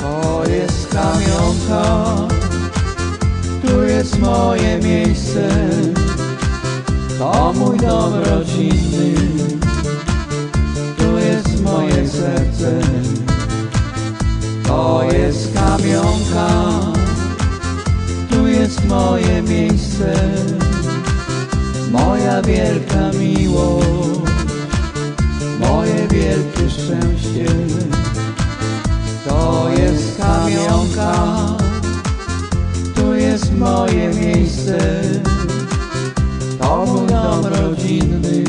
To jest kamionka, tu jest moje miejsce, to mój dom rodzinny, moje miejsce, to mój dom rodzinny,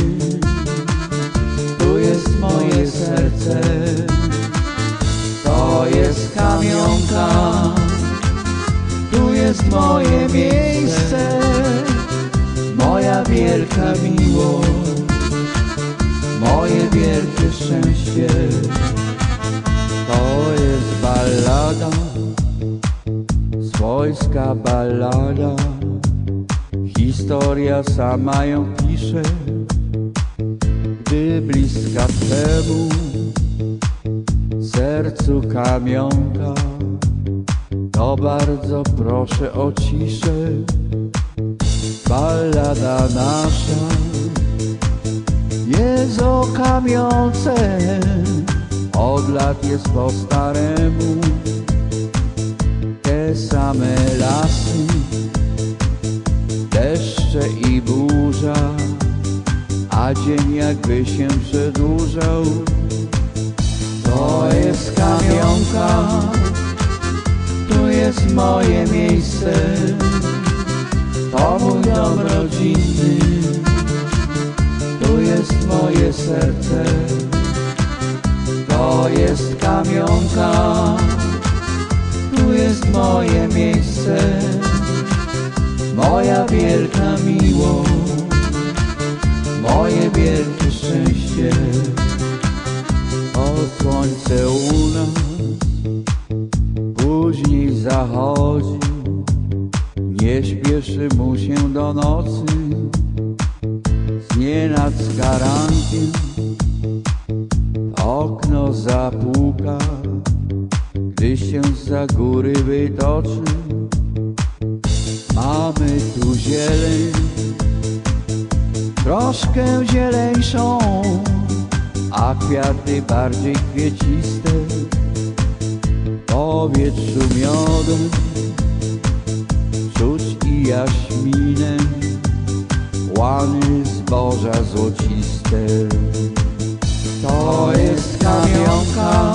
tu jest moje serce. To jest kamionka, tu jest moje miejsce, moja wielka miłość, moje wielkie szczęście. To jest ballada, swojska ballada, historia sama ją pisze, gdy bliska temu sercu kamionka, to bardzo proszę o ciszę. Ballada nasza jest o kamionce, od lat jest po staremu. Te same lasy, deszcze i burza, a dzień jakby się przedłużał. To jest kamionka, tu jest moje miejsce, to mój dom rodzinny, tu jest moje serce. To jest kamionka, jest moje miejsce, moja wielka miłość, moje wielkie szczęście. O słońce u nas później zachodzi, nie śpieszy mu się do nocy, znienacka rankiem okno zapuka, się za góry wytoczy. Mamy tu zieleń, troszkę zieleńszą, a kwiaty bardziej kwieciste. Powietrzu miodem, czuć i jaśminem, łany zboża złociste. To jest kamionka,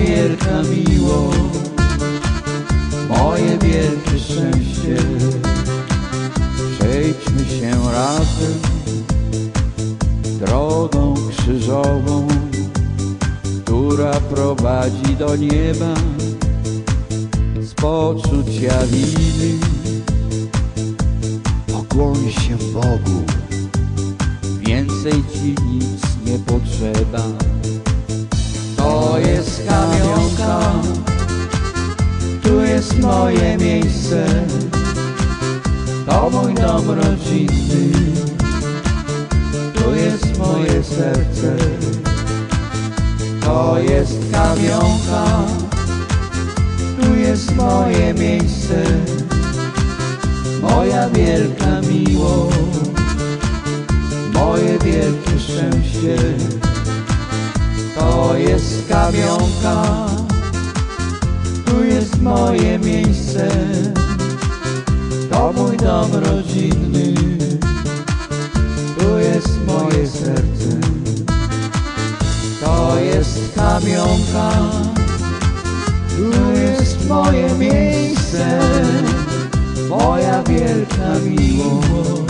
wielka miłość, moje wielkie szczęście. Przejdźmy się razem drogą krzyżową, która prowadzi do nieba z poczucia winy. Pokłoń się Bogu, więcej ci nic nie potrzeba. To jest kamionka, tu jest moje miejsce, to mój dom rodzinny, tu jest moje serce. To jest kamionka, tu jest moje miejsce, moja wielka miłość, moje wielkie szczęście. To jest kamionka, tu jest moje miejsce, to mój dom rodzinny, tu jest moje serce. To jest kamionka, tu jest moje miejsce, moja wielka miłość,